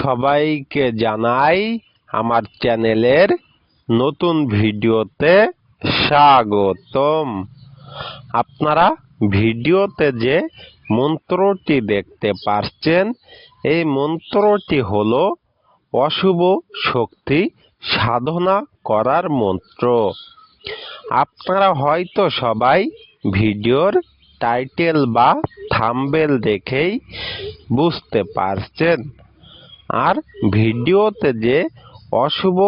সবাইকে জানাই আমার চ্যানেলের নতুন ভিডিওতে স্বাগতম। আপনারা ভিডিওতে যে মন্ত্রটি দেখতে পাচ্ছেন এই মন্ত্রটি হল অশুভ শক্তি সাধনা করার মন্ত্র। আপনারা হয়তো সবাই ভিডিওর টাইটেল বা থাম্বেল দেখেই বুঝতে পারছেন। আর ভিডিওতে যে অশুভ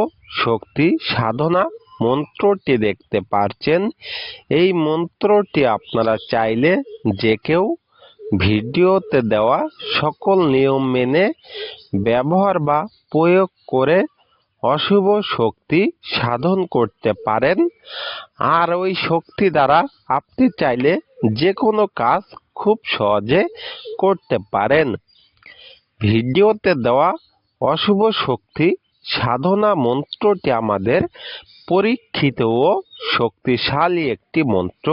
শক্তি সাধনা মন্ত্রটি দেখতে পারছেন, এই মন্ত্রটি আপনারা চাইলে যে কেউ ভিডিওতে দেওয়া সকল নিয়ম মেনে ব্যবহার বা প্রয়োগ করে অশুভ শক্তি সাধন করতে পারেন। আর ওই শক্তি দ্বারা আপনি চাইলে যে কোনো কাজ খুব সহজে করতে পারেন। ভিডিওতে দেওয়া অশুভ শক্তি, সাধনা মন্ত্রটি আমাদের পরীক্ষিত ও শক্তিশালী একটি মন্ত্র।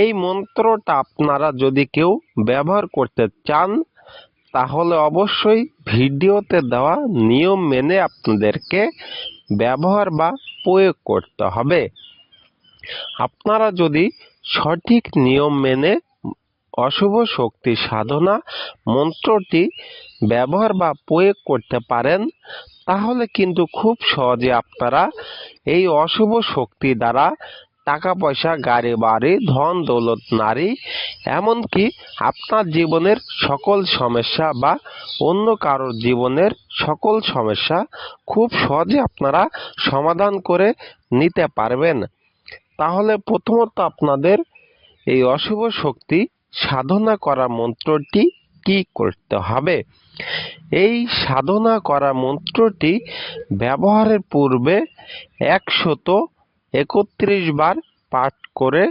এই মন্ত্রটা আপনারা যদি কেউ ব্যবহার করতে চান, তাহলে অবশ্যই ভিডিওতে দেওয়া নিয়ম মেনে আপনাদেরকে ব্যবহার বা প্রয়োগ করতে হবে। আপনারা যদি সঠিক নিয়ম মেনে অশুভ শক্তি সাধনা মন্ত্রটি ব্যবহার বা প্রয়োগ করতে পারেন, তাহলে কিন্তু খুব সহজে আপনারা এই অশুভ শক্তি দ্বারা টাকা পয়সা গাড়ি বাড়ি ধন, দৌলত, নারী, এমনকি আপনার জীবনের সকল সমস্যা বা অন্য কারোর জীবনের সকল সমস্যা খুব সহজে আপনারা সমাধান করে নিতে পারবেন। তাহলে প্রথমত আপনাদের এই অশুভ শক্তি সাধনা করা মন্ত্রটি কি করতে হবে? এই সাধনা করা মন্ত্রটি ব্যবহারের পূর্বে একশত একত্রিশ বার পাঠ করে,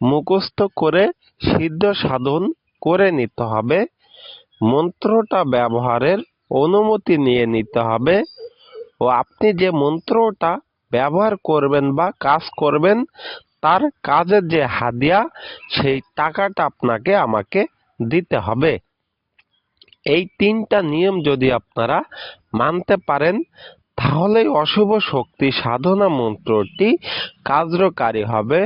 মুখস্থ করে, সিদ্ধ সাধন করে নিতে হবে। মন্ত্রটা ব্যবহারের অনুমতি নিয়ে নিতে হবে। ও আপনি যে মন্ত্রটা ব্যবহার করবেন বা কাজ করবেন তার কাজের যে হাদিয়া, সেই টাকাটা আপনাকে আমাকে দিতে হবে। এই তিনটা নিয়ম যদি আপনারা মানতে পারেন, তাহলে অশুভ শক্তি সাধনা মন্ত্রটি কার্যকারী হবে।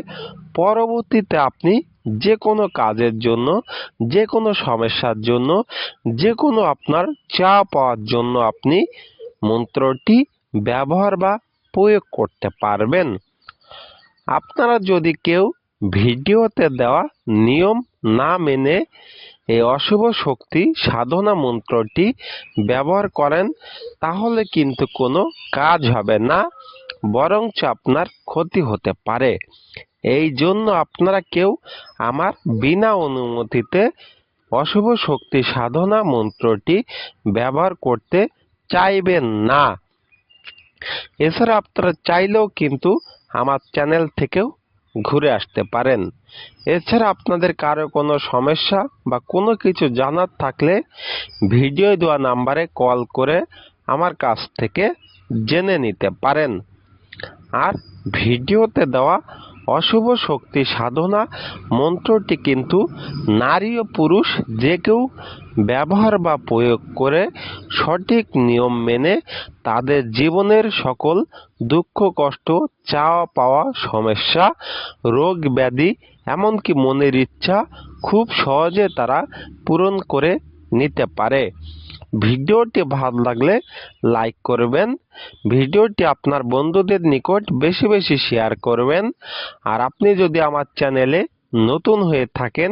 পরবর্তীতে আপনি যে কোনো কাজের জন্য যে কোনো সমস্যার জন্য যে কোনো আপনার চা পাওয়ার জন্য আপনি মন্ত্রটি ব্যবহার বা প্রয়োগ করতে পারবেন। আপনারা যদি কেউ ভিডিওতে দেওয়া নিয়ম না মেনে এই অশুভ শক্তি সাধনা মন্ত্রটি ব্যবহার করেন, তাহলে কিন্তু কোনো কাজ হবে না, বরঞ্চ আপনার ক্ষতি হতে পারে। এই জন্য আপনারা কেউ আমার বিনা অনুমতিতে অশুভ শক্তি সাধনা মন্ত্রটি ব্যবহার করতে চাইবেন না। এছাড়া আপনারা চাইলেও কিন্তু আমার চ্যানেল থেকেও ঘুরে আসতে পারেন। এছাড়া আপনাদের কারও কোনো সমস্যা বা কোনো কিছু জানার থাকলে ভিডিও দেওয়া নাম্বারে কল করে আমার কাছ থেকে জেনে নিতে পারেন। আর ভিডিওতে দেওয়া অশুভ শক্তি সাধনা মন্ত্রটি কিন্তু নারী ও পুরুষ যে কেউ ব্যবহার বা প্রয়োগ করে সঠিক নিয়ম মেনে তাদের জীবনের সকল দুঃখ, কষ্ট, চাওয়া পাওয়া, সমস্যা, রোগ ব্যাধি, এমনকি মনের ইচ্ছা খুব সহজে তারা পূরণ করে নিতে পারে। ভিডিওটি ভালো লাগলে লাইক করবেন, ভিডিওটি আপনার বন্ধুদের নিকট বেশি বেশি শেয়ার করবেন, আর আপনি যদি আমার চ্যানেলে নতুন হয়ে থাকেন,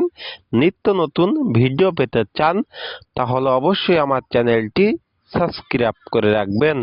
নিত্য নতুন ভিডিও পেতে চান, তাহলে অবশ্যই আমার চ্যানেলটি সাবস্ক্রাইব করে রাখবেন।